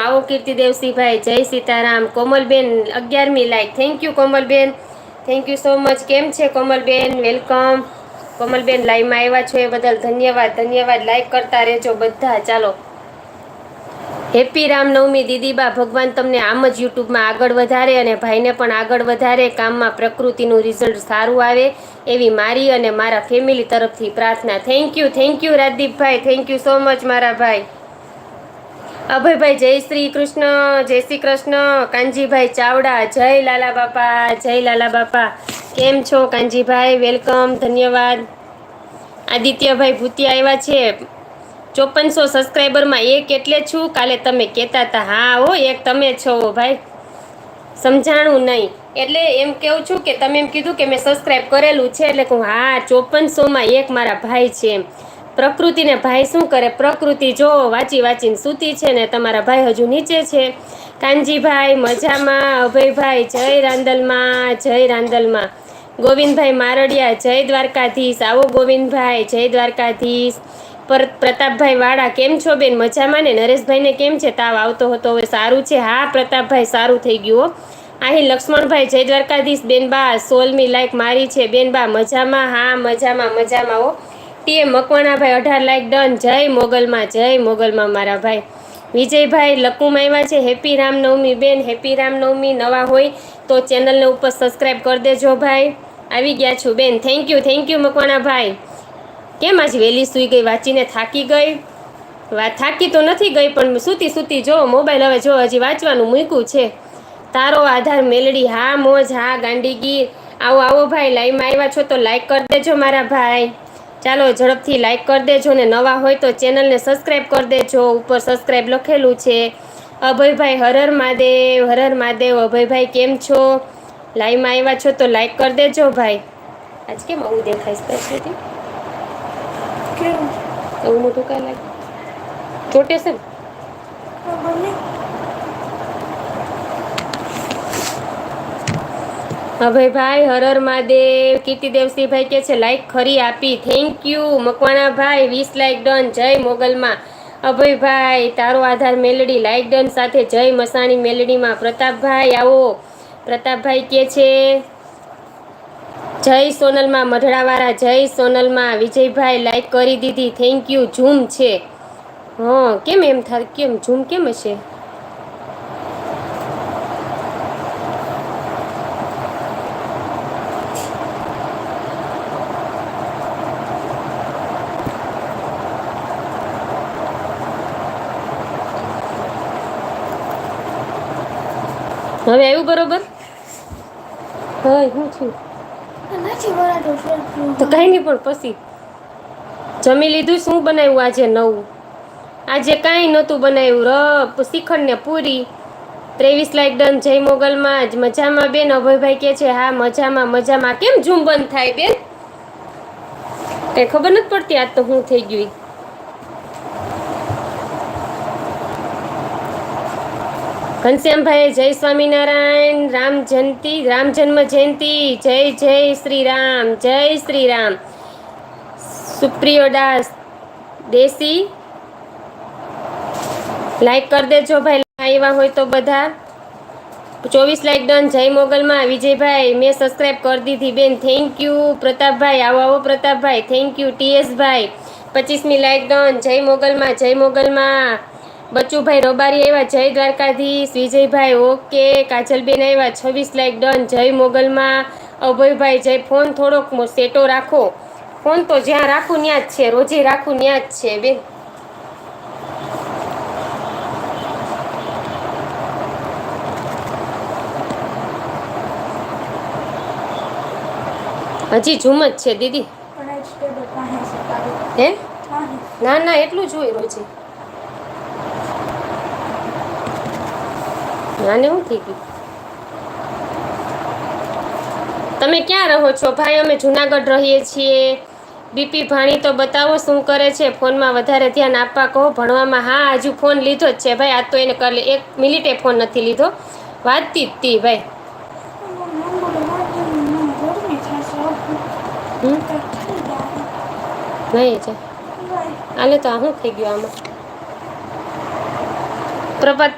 આવો કીર્તિદેવસિંહભાઈ જય સીતારામ. કોમલબેન અગિયારમી like thank you Komalben. Thank you so much કેમ છે કોમલબેન? વેલકમ કોમલબેન લાઈવમાં આવ્યા છો એ બદલ ધન્યવાદ ધન્યવાદ. લાઈક કરતા રહેજો બધા. ચાલો. હેપી રામનવમી. દીદીબા, ભગવાન તમને આમ જ યુટ્યુબમાં આગળ વધારે અને ભાઈને પણ આગળ વધારે. કામમાં પ્રકૃતિનું રિઝલ્ટ સારું આવે એવી મારી અને મારા ફેમિલી તરફથી પ્રાર્થના. Thank you thank you રાજદીપભાઈ. Thank you so much મારા ભાઈ. અભયભાઈ, જય શ્રી કૃષ્ણ, જય શ્રી કૃષ્ણ. કાનજીભાઈ ચાવડા, જય લાલા બાપા, જય લાલા બાપા. કેમ છો કાનજીભાઈ? વેલકમ, ધન્યવાદ. આદિત્યભાઈ ભૂતિયા આવ્યા છે. ચોપનસો સબસ્ક્રાઈબરમાં એક એટલે છું. કાલે તમે કહેતા હતા, હા હો, એક તમે છો ભાઈ. સમજાણું નહીં. એટલે એમ કેવું છું કે તમે એમ કીધું કે મેં સબસ્ક્રાઈબ કરેલું છે, એટલે હું હા, ચોપનસોમાં એક મારા ભાઈ છે. એમ પ્રકૃતિને ભાઈ શું કરે? પ્રકૃતિ જો વાંચી વાંચીને સૂતી છે ને તમારા ભાઈ હજુ નીચે છે. કાનજીભાઈ મજામાં, અભયભાઈ જય રાંદલમાં જય રાંદલમાં. ગોવિંદભાઈ મારડિયા, જય દ્વારકાધીશ. આવો ગોવિંદભાઈ, જય દ્વારકાધીશ. પર પ્રતાપભાઈ વાળા કેમ છો બેન? મજામાં ને? નરેશભાઈને કેમ છે? તાવ આવતો હતો, હવે સારું છે. હા, પ્રતાપભાઈ સારું થઈ ગયું અહીં લક્ષ્મણભાઈ, જય દ્વારકાધીશ. બેનબા સોલમી લાઈક મારી છે. બેનબા મજામાં? હા, મજામાં મજામાં હો. ટીએ મકવાણાભાઈ અઢાર લાખ ડન. જય મોગલમાં જય મોગલમાં મારા ભાઈ. વિજયભાઈ લકુમ આવ્યા છે. હેપી રામનવમી બેન, હેપી રામનવમી. નવા હોય તો ચેનલને ઉપર સબસ્ક્રાઈબ કરી દેજો ભાઈ. આવી ગયા છું બેન. Thank you thank you મકવાણાભાઈ. કેમ આજ વહેલી સૂઈ ગઈ? વાંચીને થાકી ગઈ? વાત થાકી તો નથી ગઈ, પણ સૂતી સૂતી જો, મોબાઈલ હવે જો હજી વાંચવાનું મૂક્યું છે. તારો આધાર મેલડી, હા, મોજ, હા, ગાંડીગીર. આવો આવો ભાઈ લાઈવમાં આવ્યા છો તો લાઈક કરી દેજો મારા ભાઈ. ચાલો ઝડપથી લાઈક કરી દેજો ને નવા હોય તો ચેનલને સબસ્ક્રાઈબ કરી દેજો. ઉપર સબસ્ક્રાઈબ લખેલું છે. અભયભાઈ હરર મહાદેવ હરર મહાદેવ અભયભાઈ કેમ છો? લાઈવમાં આવ્યા છો તો લાઈક કરી દેજો ભાઈ. આજ કેમ આવું દેખાય સ્પેશિયલી કેવું એવું મોટું કાંઈ લાગે. ચોટે છે ને ખબર નહીં અભયભાઈ હરર મહાદેવ. કીર્તિદેવસિંહભાઈ કે છે લાઈક ખરી આપી. થેન્ક યુ મકવાણાભાઈ વીસ લાઈક ડન જય મોગલમાં. અભયભાઈ તારો આધાર મેલડી. લાઈક ડન સાથે જય મસાણી મેલડીમાં. પ્રતાપભાઈ, આવો. પ્રતાપભાઈ કે છે, જય સોનલમાં મઢડાવાળા, જય સોનલમાં. વિજયભાઈ લાઈક કરી દીધી. થેન્ક યુ ઝૂમ છે. હં, કેમ એમ થાય કેમ? ઝૂમ કેમ હશે? હવે આવ્યું બરોબર? હા હું છું. તો કાંઈ નહીં પણ પછી જમી લીધું શું બનાવ્યું આજે નવું? આજે કાંઈ નહોતું બનાવ્યું રપ શ્રીખંડ ને પૂરી. ત્રેવીસ લાઈક ડન જય મોગલમાં જ. મજામાં બેન? અભયભાઈ કે છે હા મજામાં મજામાં. કેમ ઝૂમ બંધ થાય બેન? કઈ ખબર નથી પડતી આજ તો હું થઈ ગયું ઘનશ્યામભાઈ, જય સ્વામિનારાયણ, રામ જયંતિ, રામ જન્મ જયંતિ, જય જય શ્રી રામ જય શ્રી રામ સુપ્રિયો દાસ, દેશી. લાઈક કરી દેજો ભાઈ આવ્યા હોય તો બધા. ચોવીસ લાઈક ડન, જય મોગલમાં. વિજયભાઈ, મેં સબસ્ક્રાઈબ કરી દીધી બેન થેન્ક યુ પ્રતાપભાઈ, આવો આવો પ્રતાપભાઈ થેન્ક યુ ટીએસભાઈ પચીસમી લાઈક ડન, જય મોગલમાં જય મોગલમાં. બચ્ચુભાઈ રબારી આવ્યા જય દ્વારકાધીશ વિજયભાઈ ઓકે કાજલબેન આવ્યા છવ્વીસ લાઈક ડન જય મોગલમાં અભયભાઈ જય ફોન થોડોક સેટો રાખો. ફોન તો જ્યાં રાખું ત્યાં જ છે રોજે રાખું ત્યાં જ છે બેન. હજી ઝૂમ જ છે દીદી. હે. ના ના એટલું જ હોય રોજે. નાને શું થઈ ગયું તમે ક્યાં રહો છો ભાઈ? અમે જુનાગઢ રહીએ છીએ. બીપી ભાણી તો બતાવો શું કરે છે? ફોનમાં વધારે ધ્યાન આપવા કહો. ભણવામાં હા, હજુ ફોન લીધો જ છે ભાઈ. આ તો એને કાલે એક મિનિટે ફોન નથી લીધો. વાતતી જ તી ભાઈ. નહીં છે. આલે તો શું થઈ ગયું આમાં? પ્રભાત